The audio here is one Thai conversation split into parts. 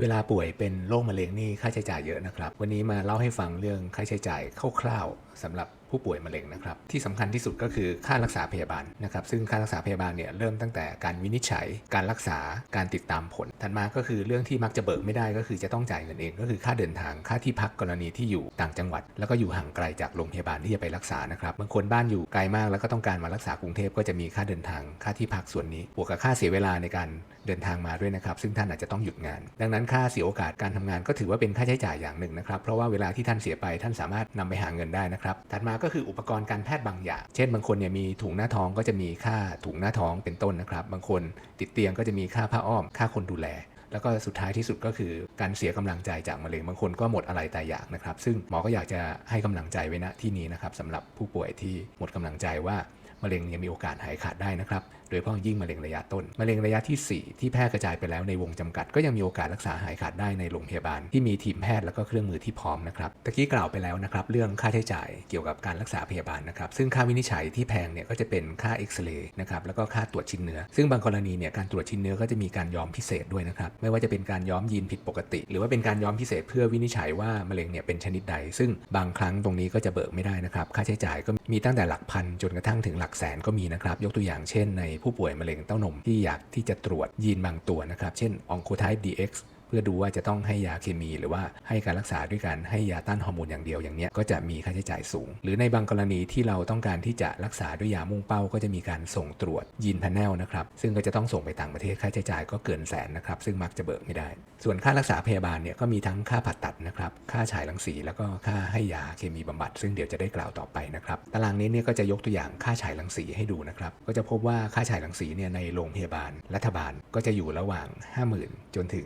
เวลาป่วยเป็นโรคมะเร็งนี่ค่าใช้จ่ายเยอะนะครับ วันนี้มาเล่าให้ฟังเรื่องค่าใช้จ่ายคร่าวๆ สำหรับผู้ป่วยมะเร็งนะครับ ที่สำคัญที่สุดก็คือค่ารักษาพยาบาลนะครับ ซึ่งค่ารักษาพยาบาลเนี่ยเริ่มตั้งแต่การวินิจฉัย การรักษาการติดตามผล ถัดมาก็คือเรื่องที่มักจะเบิกไม่ได้ก็คือจะต้องจ่ายเงินเอง ก็คือค่าเดินทางค่าที่พักกรณีที่อยู่ต่างจังหวัด แล้วก็อยู่ห่างไกลจากโรงพยาบาลที่จะไปรักษานะครับบางคนบ้านอยู่ไกลมากแล้วก็ต้องการมารักษากรุงเทพก็จะมีค่าเดินทางค่าที่พักส่วนนี้บวกกับค่าเสียเวลาในการเดินทางมาด้วยนะครับ ซึ่งท่านอาจจะต้องหยุดงาน ดังนั้นค่าเสียโอกาสการทำงานก็ถือว่าเป็นค่าใช้จ่ายอย่างหนึ่งนะครับเพราะว่าเวลาที่ท่านเสียไปท่านสามารถนำไปหาเงินได้นะครับถัดมาก็คืออุปกรณ์การแพทย์บางอย่าง เช่นบางคนเนี่ยมีถุงหน้าท้องก็จะมีค่าถุงหน้าท้องเป็นต้นนะครับ บางคนติดเตียงก็จะมีค่าผ้าอ้อม ค่าคนดูแลแล้วก็สุดท้ายที่สุดก็คือการเสียกำลังใจจากมะเร็งบางคนก็หมดอะไรแต่อยากนะครับ ซึ่งหมอก็อยากจะให้กำลังใจไว้ณที่นี้นะครับสำหรับผู้ป่วยที่หมดกำลังใจว่ามะเร็งยังมีโอกาสหายขาดได้นะครับ โดยเฉพาะยิ่งมะเร็งระยะต้น มะเร็งระยะทีสี่4 ที่แพร่กระจายไปแล้วในวงจำกัด ก็ยังมีโอกาสรักษาหายขาดได้ในโรงพยาบาล ที่มีทีมแพทย์แล้วก็เครื่องมือที่พร้อมนะครับตะกี้กล่าวไปแล้วนะครับเรื่องค่าใช้จ่ายเกี่ยวกับการรักษาพยาบาลนะครับซึ่งค่าวินิจฉัยที่แพงเนี่ยก็จะเป็นค่าเอ็กซเรย์นะครับแล้วก็ค่าตรวจชิ้นเนื้อ ซึ่งบางกรณีเนี่ยการตรวจชิ้นเนื้อก็จะมีการย้อมพิเศษด้วยนะครับไม่ว่าจะเป็นการย้อมยีนผิดปกติ หรือว่าเป็นการย้อมพิเศษเพื่อวินิจฉัยว่ามะเร็งเนี่ยเป็นชนิดใด ซึ่งบางครั้งตรงนี้ก็จะเบิกไม่ได้นะครับค่าใช้จ่ายก็มีตั้งแต่หลักพันจนกระทั่งถึงหลักแสนก็มีนะครับยกตัวอย่างเช่นในผู้ป่วยมะเร็งเต้านมที่อยากที่จะตรวจยีนบางตัวนะครับ เช่น Oncotype DX เพื่อดูว่าจะต้องให้ยาเคมี หรือว่าให้การรักษาด้วยการให้ยาต้านฮอร์โมนอย่างเดียวอย่างเนี้ยก็จะมีค่าใช้จ่ายสูง หรือในบางกรณีที่เราต้องการที่จะรักษาด้วยยามุ่งเป้าก็จะมีการส่งตรวจยีนพาแนลนะครับซึ่งก็จะต้องส่งไปต่างประเทศค่าใช้จ่ายก็เกินแสนนะครับซึ่งมักจะเบิกไม่ได้ ส่วนค่ารักษาพยาบาลเนี่ยก็มีทั้งค่าผ่าตัดนะครับค่าฉายรังสี แล้วก็ค่าให้ยาเคมีบำบัด ซึ่งเดี๋ยวจะได้กล่าวต่อไปนะครับตารางนี้เนี่ยก็จะยกตัวอย่างค่าฉายรังสีให้ดูนะครับก็จะพบว่าค่าฉายรังสีเนี่ยในโรงพยาบาลรัฐบาลก็จะอยู่ระหว่าง 50,000 จนถึง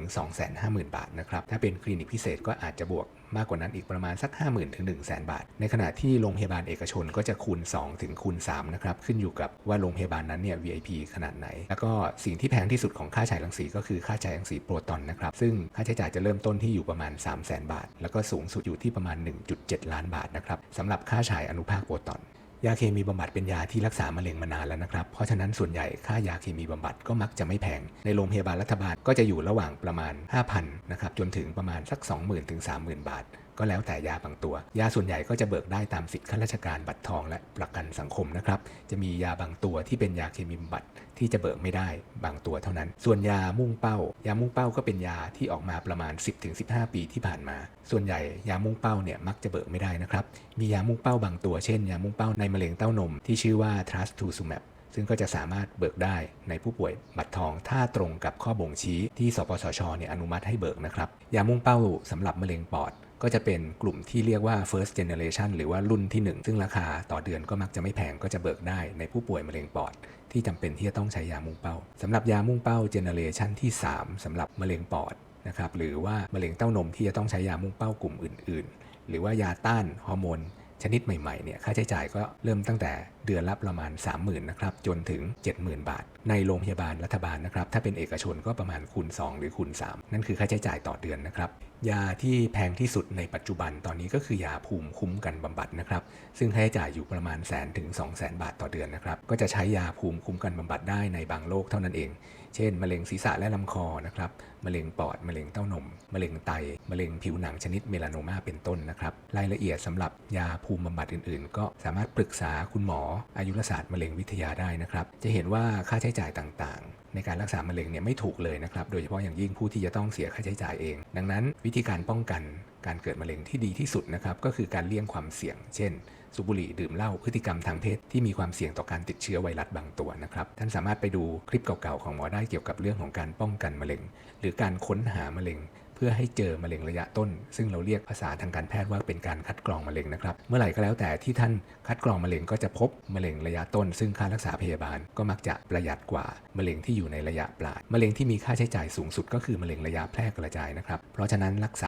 250,000 บาทนะครับ ถ้าเป็นคลินิกพิเศษก็อาจจะบวกมากกว่านั้นอีกประมาณสัก50,000 ถึง 1 0 0 0 0 0 บาท ในขณะที่โรงพยาบาลเอกชนก็จะคูณ 2 ถึงคูณ 3 นะครับ ขึ้นอยู่กับว่าโรงพยาบาลนั้นเนี่ย VIP ขนาดไหน แล้วก็สิ่งที่แพงที่สุดของค่าฉายรังสีก็คือค่าฉายรังสีโปรตอนนะครับ ซึ่งค่าใช้จ่ายจะเริ่มต้นที่อยู่ประมาณ 3 0 0 0 0 0 บาท แล้วก็สูงสุดอยู่ที่ประมาณ 1.7 ล้านบาทนะครับสำหรับค่าฉายอนุภาคโปรตอน ยาเคมีบำบัดเป็นยาที่รักษามะเร็งมานานแล้วนะครับ เพราะฉะนั้นส่วนใหญ่ค่ายาเคมีบำบัดก็มักจะไม่แพง ในโรงพยาบาลรัฐบาลก็จะอยู่ระหว่างประมาณ 5,000 นะครับ จนถึงประมาณสัก 20,000 ถึง 30,000 บาท ก็แล้วแต่ยาบางตัว ยาส่วนใหญ่ก็จะเบิกได้ตามสิทธิข้าราชการบัตรทองและประกันสังคมนะครับ จะมียาบางตัวที่เป็นยาเคมีบำบัดที่จะเบิกไม่ได้บางตัวเท่านั้น ส่วนยามุ่งเป้า ยามุ่งเป้าก็เป็นยาที่ออกมาประมาณ 10-15 ปีที่ผ่านมา ส่วนใหญ่ยามุ่งเป้าเนี่ยมักจะเบิกไม่ได้นะครับ มียามุ่งเป้าบางตัวเช่น ยามุ่งเป้าในมะเร็งเต้านมที่ชื่อว่า trastuzumab ซึ่งก็จะสามารถเบิกได้ในผู้ป่วยบัตรทองถ้าตรงกับข้อบ่งชี้ที่สปสชเนี่ยอนุมัติให้เบิกนะครับ ยามุ่งเป้าสำหรับมะเร็งปอด ก็จะเป็นกลุ่มที่เรียกว่า first generation หรือว่ารุ่นที่ 1 ซึ่งราคาต่อเดือนก็มักจะไม่แพงก็จะเบิกได้ในผู้ป่วยมะเร็งปอด ที่จำเป็นที่จะต้องใช้ยามุ่งเป้าสำหรับยามุ่งเป้าเจเนเรชันที่ 3สำหรับมะเร็งปอดนะครับหรือว่ามะเร็งเต้านมที่จะต้องใช้ยามุ่งเป้ากลุ่มอื่น ๆ หรือว่ายาต้านฮอร์โมนชนิดใหม่ๆเนี่ยค่าใช้จ่ายก็เริ่มตั้งแต่เดือนละประมาณ 30,000นะครับจนถึง 70,000 บาท ในโรงพยาบาลรัฐบาลนะครับถ้าเป็นเอกชนก็ประมาณคูณ 2 หรือคูณ 3 นั่นคือค่าใช้จ่ายต่อเดือนนะครับ ยาที่แพงที่สุดในปัจจุบันตอนนี้ก็คือยาภูมิคุ้มกันบำบัดนะครับ ซึ่งค่าใช้จ่ายอยู่ประมาณแสนถึง 2 0 0 0 0 0บาทต่อเดือนนะครับ ก็จะใช้ยาภูมิคุ้มกันบำบัดได้ในบางโรคเท่านั้นเอง เช่น มะเร็งศีรษะและลำคอนะครับ มะเร็งปอด มะเร็งเต้านม มะเร็งไต มะเร็งผิวหนังชนิดเมลานโมาเป็นต้นนะครับ รายละเอียดสำหรับยาภูมิบำบัดอื่น ๆ ก็สามารถปรึกษาคุณหมออายุรศาสตร์มะเร็งวิทยาได้นะครับ จะเห็นว่าค่าใช้จ่ายต่างๆ ในการรักษามะเร็งเนี่ยไม่ถูกเลยนะครับ โดยเฉพาะอย่างยิ่งผู้ที่จะต้องเสียค่าใช้จ่ายเอง ดังนั้นวิธีการป้องกันการเกิดมะเร็งที่ดีที่สุดนะครับก็คือการเลี่ยงความเสี่ยง เช่น สูบบุหรี่ดื่มเหล้าพฤติกรรมทางเพศที่มีความเสี่ยงต่อการติดเชื้อไวรัสบางตัวนะครับท่านสามารถไปดูคลิปเก่าๆของหมอได้เกี่ยวกับเรื่องของการป้องกันมะเร็ง หรือการค้นหามะเร็ง พื่อให้เจอมะเร็งระยะต้น ซึ่งเราเรียกภาษาทางการแพทย์ว่าเป็นการคัดกรองมะเร็งนะครับ เมื่อไหร่ก็แล้วแต่ที่ท่านคัดกรองมะเร็งก็จะพบมะเร็งระยะต้น ซึ่งค่ารักษาพยาบาลก็มักจะประหยัดกว่ามะเร็งที่อยู่ในระยะปลายมะเร็งที่มีค่าใช้จ่ายสูงสุดก็คือมะเร็งระยะแพร่กระจายนะครับ เพราะฉะนั้นรักษา